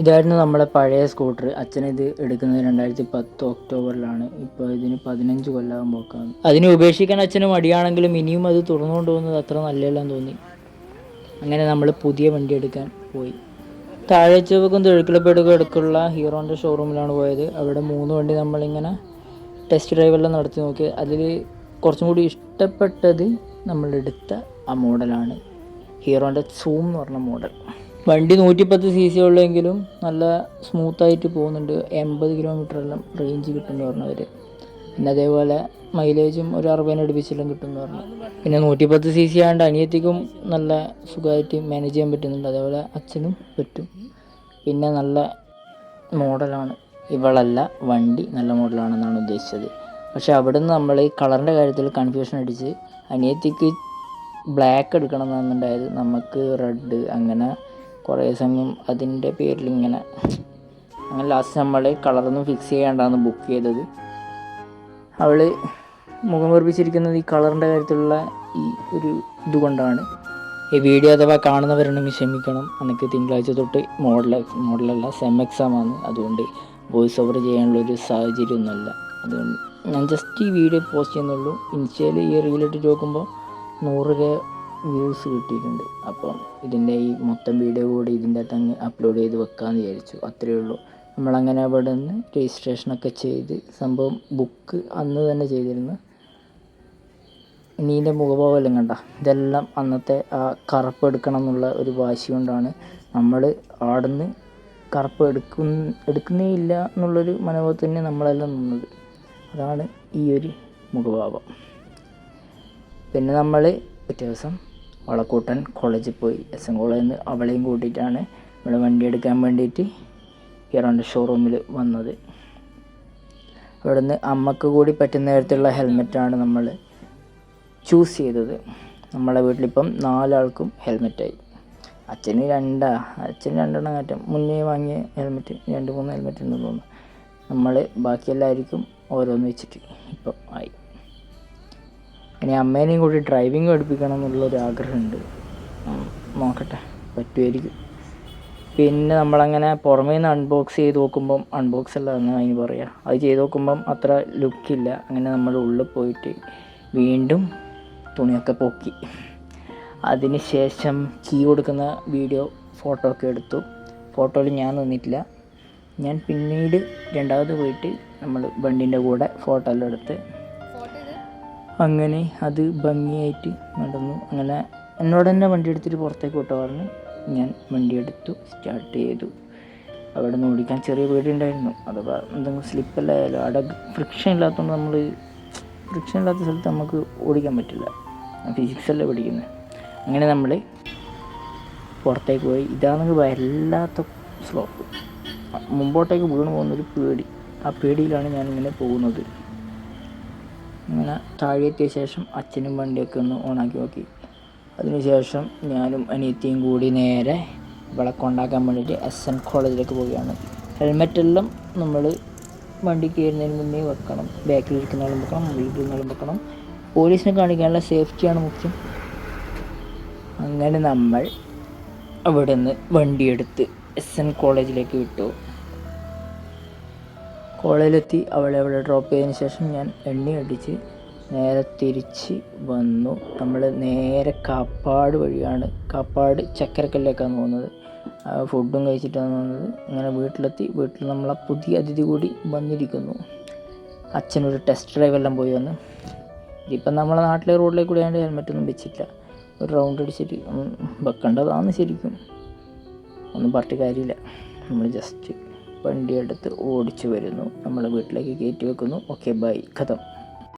ഇതായിരുന്നു നമ്മളെ പഴയ സ്കൂട്ടർ. അച്ഛൻ ഇത് എടുക്കുന്നത് രണ്ടായിരത്തി പത്ത് ഒക്ടോബറിലാണ്. ഇപ്പോൾ ഇതിന് പതിനഞ്ച് കൊല്ലാകുമ്പോക്കാണ് അതിനെ ഉപേക്ഷിക്കാൻ അച്ഛന് മടിയാണെങ്കിലും ഇനിയും അത് തുറന്നുകൊണ്ട് പോകുന്നത് അത്ര നല്ലതല്ലാന്ന് തോന്നി. അങ്ങനെ നമ്മൾ പുതിയ വണ്ടി എടുക്കാൻ പോയി. താഴെ ചുവക്കും തൊഴുക്കിലപ്പെടുക്കും എടുക്കുള്ള ഹീറോന്റെ ഷോറൂമിലാണ് പോയത്. അവിടെ മൂന്ന് വണ്ടി നമ്മളിങ്ങനെ ടെസ്റ്റ് ഡ്രൈവെല്ലാം നടത്തി നോക്കി. അതിൽ കുറച്ചും കൂടി ഇഷ്ടപ്പെട്ടത് നമ്മളെടുത്ത ആ മോഡലാണ്. ഹീറോന്റെ സൂം എന്ന് പറഞ്ഞ മോഡൽ. വണ്ടി നൂറ്റിപ്പത്ത് സി സി ഉള്ളെങ്കിലും നല്ല സ്മൂത്തായിട്ട് പോകുന്നുണ്ട്. എൺപത് കിലോമീറ്ററെല്ലാം റേഞ്ച് കിട്ടുമെന്ന് പറഞ്ഞവർ പിന്നെ അതേപോലെ മൈലേജും ഒരു അറുപതിന് അടുപ്പിച്ചെല്ലാം കിട്ടുമെന്ന് പറഞ്ഞു. പിന്നെ നൂറ്റിപ്പത്ത് സി സി ആയതുകൊണ്ട് അനിയത്തിക്കും നല്ല സുഖമായിട്ട് മാനേജ് ചെയ്യാൻ പറ്റുന്നുണ്ട്. അതേപോലെ അച്ഛനും പറ്റും. പിന്നെ നല്ല മോഡലാണ്. ഇവളല്ല വണ്ടി നല്ല മോഡലാണെന്നാണ് ഉദ്ദേശിച്ചത്. പക്ഷെ അവിടുന്ന് നമ്മൾ ഈ കളറിന്റെ കാര്യത്തിൽ കൺഫ്യൂഷൻ അടിച്ച് അനിയത്തിക്ക് ബ്ലാക്ക് എടുക്കണം എന്നുണ്ടായത് നമുക്ക് റെഡ് അങ്ങനെ കുറേ സമയം അതിന്റെ പേരിൽ ഇങ്ങനെ അങ്ങനെ ലാസ്റ്റ് നമ്മൾ കളറൊന്നും ഫിക്സ് ചെയ്യാണ്ടാണ് ബുക്ക് ചെയ്തത്. അവൾ മുഖം വെറുപ്പിച്ചിരിക്കുന്നത് ഈ കളറിന്റെ കാര്യത്തിലുള്ള ഈ ഒരു ഇതുകൊണ്ടാണ് ഈ വീഡിയോ അഥവാ കാണുന്നവരുണ്ടെങ്കിൽ ക്ഷമിക്കണം. എനിക്ക് തിങ്കളാഴ്ച തൊട്ട് മോഡൽ മോഡലല്ല സെം ആണ്. അതുകൊണ്ട് വോയിസ് ഓവർ ചെയ്യാനുള്ള ഒരു സാഹചര്യം ഒന്നുമല്ല അതുകൊണ്ട് ഞാൻ ജസ്റ്റ് ഈ വീഡിയോ പോസ്റ്റ് ചെയ്യുന്നുള്ളൂ. ഇൻസ്റ്റയിൽ ഈ റീലിട്ട് നോക്കുമ്പോൾ നൂറ് കെ വ്യൂസ് കിട്ടിയിട്ടുണ്ട്. അപ്പം ഇതിന്റെ ഈ മൊത്തം വീഡിയോ കൂടി ഇതിന്റെ അങ്ങ് അപ്ലോഡ് ചെയ്ത് വെക്കാമെന്ന് വിചാരിച്ചു. അത്രയേ ഉള്ളൂ. നമ്മളങ്ങനെ അവിടെ നിന്ന് രജിസ്ട്രേഷനൊക്കെ ചെയ്ത് സംഭവം ബുക്ക് അന്ന് തന്നെ ചെയ്തിരുന്നു. നീന്റെ മുഖഭാവമെല്ലാം കണ്ട. ഇതെല്ലാം അന്നത്തെ ആ കറുപ്പ് എടുക്കണം എന്നുള്ള ഒരു വാശി കൊണ്ടാണ് നമ്മൾ ആടുന്ന് കറുപ്പ് എടുക്കുന്ന എടുക്കുന്നേ ഇല്ല എന്നുള്ളൊരു മനോഭാവത്തിൽ തന്നെ നമ്മളെല്ലാം നിന്നത്. അതാണ് ഈ ഒരു മുഖഭാവം. പിന്നെ നമ്മൾ പിറ്റേ ദിവസം വളക്കൂട്ടൻ കോളേജിൽ പോയി. എസ് എൻ കോളേജിൽ നിന്ന് അവളെയും കൂട്ടിയിട്ടാണ് നമ്മൾ വണ്ടി എടുക്കാൻ വേണ്ടിയിട്ട് ഹീറോന്റെ ഷോറൂമിൽ വന്നത്. അവിടുന്ന് അമ്മയ്ക്ക് കൂടി പറ്റുന്ന തരത്തിലുള്ള ഹെൽമെറ്റാണ് നമ്മൾ ചൂസ് ചെയ്തത്. നമ്മളെ വീട്ടിലിപ്പം നാലാൾക്കും ഹെൽമെറ്റായി അച്ഛന് രണ്ടാ അച്ഛന് രണ്ടെണ്ണം കയറ്റം. മുന്നേ വാങ്ങിയ ഹെൽമെറ്റ് രണ്ട് മൂന്ന് ഹെൽമെറ്റ് ഉണ്ടെന്ന് തോന്നുന്നു. നമ്മൾ ബാക്കി എല്ലാവർക്കും ഓരോന്ന് വെച്ചിട്ട് ഇപ്പം ആയി. ഇനി അമ്മേനെയും കൂടി ഡ്രൈവിംഗ് പഠിപ്പിക്കണം എന്നുള്ളൊരു ആഗ്രഹമുണ്ട്. നോക്കട്ടെ പറ്റുമായിരിക്കും പിന്നെ നമ്മളങ്ങനെ പുറമേ നിന്ന് അൺബോക്സ് ചെയ്ത് നോക്കുമ്പം അൺബോക്സ് അല്ല എന്ന് അതിന് പറയാം. അത് ചെയ്ത് നോക്കുമ്പം അത്ര ലുക്കില്ല അങ്ങനെ നമ്മൾ ഉള്ളിൽ പോയിട്ട് വീണ്ടും തുണിയൊക്കെ പൊക്കി. അതിന് ശേഷം കീ കൊടുക്കുന്ന വീഡിയോ ഫോട്ടോ ഒക്കെ എടുത്തു. ഫോട്ടോയിൽ ഞാൻ നിന്നിട്ടില്ല. ഞാൻ പിന്നീട് രണ്ടാമത് പോയിട്ട് നമ്മൾ ബണ്ടിന്റെ കൂടെ ഫോട്ടോ എല്ലാം എടുത്ത് അങ്ങനെ അത് ഭംഗിയായിട്ട് നടന്നു. അങ്ങനെ എന്നോട് തന്നെ വണ്ടി എടുത്തിട്ട് പുറത്തേക്ക് വിട്ടോ പറഞ്ഞ്. ഞാൻ വണ്ടി എടുത്തു സ്റ്റാർട്ട് ചെയ്തു. അവിടെ നിന്ന് ഓടിക്കാൻ ചെറിയ പേടിയുണ്ടായിരുന്നു. അഥവാ എന്തെങ്കിലും സ്ലിപ്പല്ലായാലും അവിടെ ഫ്രിക്ഷൻ ഇല്ലാത്തതുകൊണ്ട് നമ്മൾ ഫ്രിക്ഷൻ ഇല്ലാത്ത സ്ഥലത്ത് നമുക്ക് ഓടിക്കാൻ പറ്റില്ല. ഫിസിക്സ് അല്ലേ പഠിക്കുന്നത് അങ്ങനെ നമ്മൾ പുറത്തേക്ക് പോയി. ഇതാണെങ്കിൽ വല്ലാത്ത സ്ലോപ്പ് മുമ്പോട്ടേക്ക് വീണ് പോകുന്നൊരു പേടി. ആ പേടിയിലാണ് ഞാനിങ്ങനെ പോകുന്നത്. അങ്ങനെ താഴെ എത്തിയ ശേഷം അച്ഛനും വണ്ടിയൊക്കെ ഒന്ന് ഓണാക്കി നോക്കി. അതിനുശേഷം ഞാനും അനിയത്തിയും കൂടി നേരെ വിളക്ക് കൊണ്ടാക്കാൻ വേണ്ടിയിട്ട് എസ് എൻ കോളേജിലേക്ക് പോവുകയാണ്. ഹെൽമെറ്റെല്ലാം നമ്മൾ വണ്ടി കയറുന്നതിന് മുന്നേ വെക്കണം. ബാക്കിൽ ആളും വെക്കണം മുമ്പിലിരിക്കുന്ന ആളും വെക്കണം. പോലീസിനെ കാണിക്കാനുള്ള സേഫ്റ്റിയാണ് മുഖ്യം. അങ്ങനെ നമ്മൾ അവിടെ നിന്ന് വണ്ടിയെടുത്ത് എസ് എൻ കോളേജിലേക്ക് വിട്ടു. കോളേജിലെത്തി. അവളെ അവിടെ ഡ്രോപ്പ് ചെയ്തതിന് ശേഷം ഞാൻ എണ്ണി അടിച്ച് നേരെ തിരിച്ച് വന്നു. നമ്മൾ നേരെ കാപ്പാട് വഴിയാണ്. കാപ്പാട് ചക്കരക്കല്ലേക്കാണ് പോകുന്നത്. ഫുഡും കഴിച്ചിട്ടാണ് വന്നത് അങ്ങനെ വീട്ടിലെത്തി. വീട്ടിൽ നമ്മളെ പുതിയ അതിഥി കൂടി വന്നിരിക്കുന്നു. അച്ഛനൊരു ടെസ്റ്റ് ഡ്രൈവ് എല്ലാം പോയി വന്ന്. ഇതിപ്പം നമ്മളെ നാട്ടിലെ റോഡിലേക്ക് കൂടെ ആയതുകൊണ്ട് ഹെൽമെറ്റൊന്നും വെച്ചിട്ടില്ല. ഒരു റൗണ്ട് അടിച്ചിട്ട് വെക്കേണ്ടതാണ് ശരിക്കും. ഒന്നും പറഞ്ഞിട്ട് കാര്യമില്ല. നമ്മൾ ജസ്റ്റ് വണ്ടി എടുത്ത് ഓടിച്ചു വരുന്നു. നമ്മളെ വീട്ടിലേക്ക് കയറ്റി വെക്കുന്നു. Okay bye. കഥം.